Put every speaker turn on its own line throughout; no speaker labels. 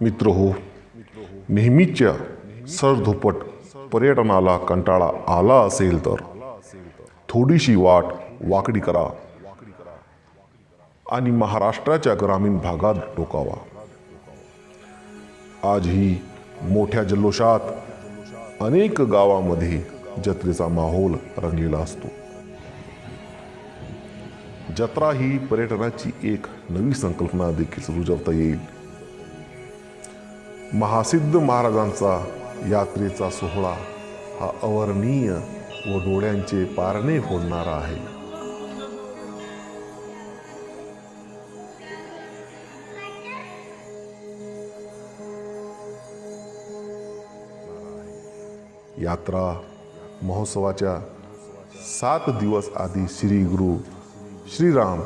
मित्र हो. नेहमीच्या सरधोपट पर्यटनाला कंटाळा आला असेल तर थोडीशी वाट वाकडी करा आणि महाराष्ट्राच्या ग्रामीण भागात डोकावा. आजही मोठ्या जल्लोषात अनेक गावामध्ये जत्रेचा माहोल रंगलेला असतो. जत्रा ही पर्यटनाची एक नवी संकल्पना देखील रुजवता येईल. महासिद्ध महाराजांचा यात्रेचा सोहळा हा अवर्णीय व डोळ्यांचे पारणे फोडणारा आहे. यात्रा महोत्सवाच्या सात दिवस आधी श्री गुरु श्रीराम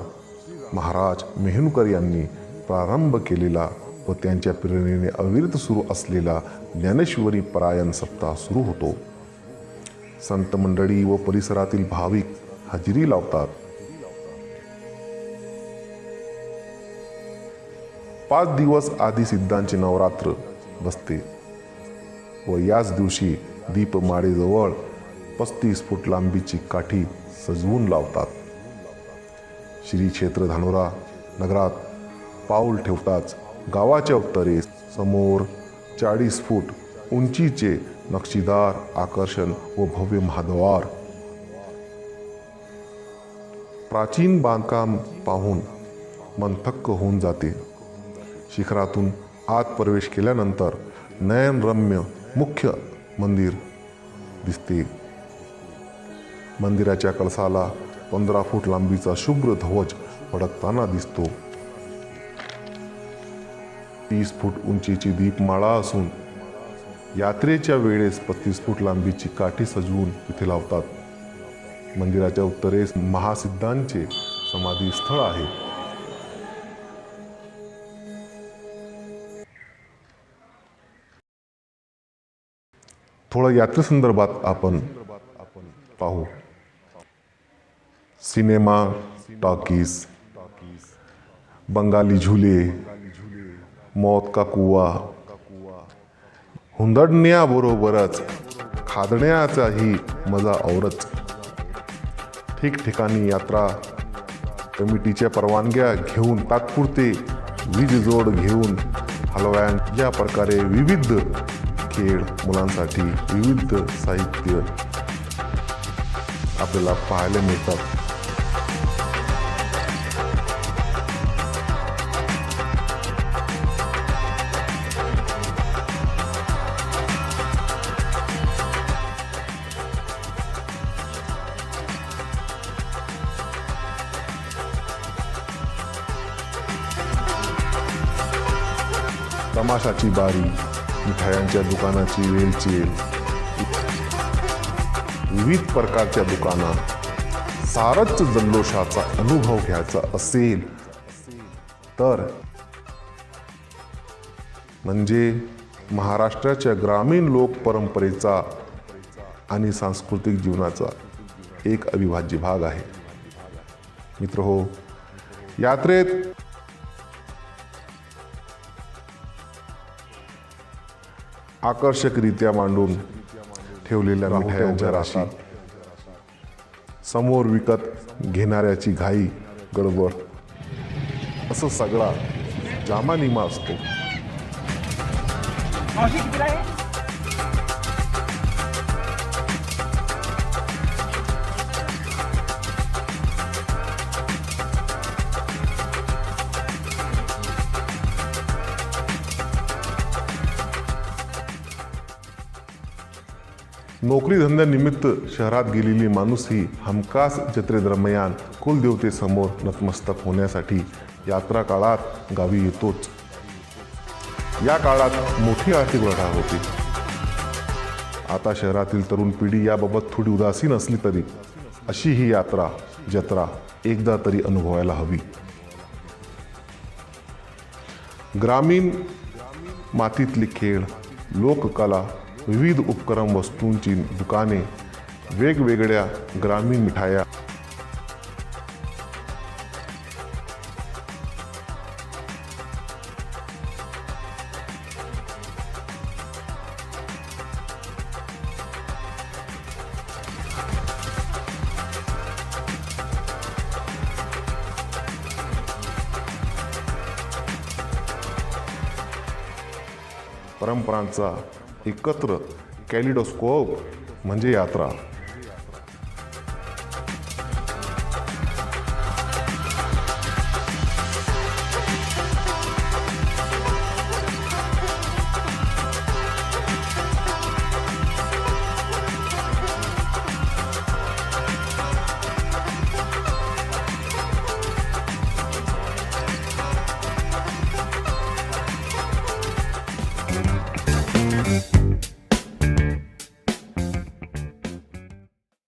महाराज मेहनूकर यांनी प्रारंभ केलेला व त्यांच्या प्रेरणेने अविरत सुरू असलेला ज्ञानेश्वरी परायण सप्ताह सुरू होतो. संत मंडळी व परिसरातील भाविक हजेरी लावतात. पाच दिवस आधी सिद्धांचे नवरात्र बसते व याच दिवशी दीपमाळेजवळ पस्तीस फूट लांबीची काठी सजवून लावतात. श्री क्षेत्र धानोरा नगरात पाऊल ठेवताच गावाच्या उत्तरेस समोर चाळीस फूट उंचीचे नक्षीदार आकर्षण व भव्य महाद्वार. प्राचीन बांधकाम पाहून मन थक्क होऊन जाते. शिखरातून आत प्रवेश केल्यानंतर नयनरम्य मुख्य मंदिर दिसते. मंदिराच्या कळसाला पंधरा फूट लांबीचा शुभ्र ध्वज फडकताना दिसतो. तीस फूट उंचीची दीपमाळा असून यात्रेच्या वेळेस पस्तीस फूट लांबीची काठी सजवून तिथे लावतात. मंदिराच्या उत्तरेस महासिद्धांचे समाधी स्थळ आहे. थोडं यात्रेसंदर्भात आपण पाहू. सिनेमा टॉकीज बंगाली झुले मौत का कुवा हुंदडण्याबरोबरच खादण्याचाही मजा औरच. ठिकठिकाणी यात्रा कमिटीच्या परवानग्या घेऊन तात्पुरते वीज जोड घेऊन हलव्यान या प्रकारे विविध खेळ मुलांसाठी विविध साहित्य आपल्याला पाहायला मिळतात. तमाशाची बारी मिठायांच्या दुकानाची वेलचेल. विविध प्रकारच्या दुकानात सारच जल्लोषाचा अनुभव घ्यायचा असेल तर म्हणजे महाराष्ट्राच्या ग्रामीण लोक परंपरेचा आणि सांस्कृतिक जीवनाचा एक अविभाज्य भाग आहे. मित्र हो यात्रेत आकर्षकरित्या मांडून ठेवलेल्या मिठायांच्या राशी. समोर विकत घेणाऱ्याची घाई गडबड. असं सगळा जामानिमा असतो. नोकरीधंद्यानिमित्त शहरात गेलेली माणूस ही हमखास जत्रेदरम्यान कुलदेवतेसमोर नतमस्तक होण्यासाठी यात्रा काळात गावी येतोच. या काळात मोठी आर्थिक लढा होती. आता शहरातील तरुण पिढी याबाबत थोडी उदासीन असली तरी अशी ही यात्रा जत्रा एकदा तरी अनुभवायला हवी. ग्रामीण मातीतले खेळ लोककला विविध उपक्रम वस्तूंची दुकाने वेगवेगळ्या ग्रामीण मिठाया. परंपरांचा एकत्र कॅलिडोस्कोप म्हणजे यात्रा.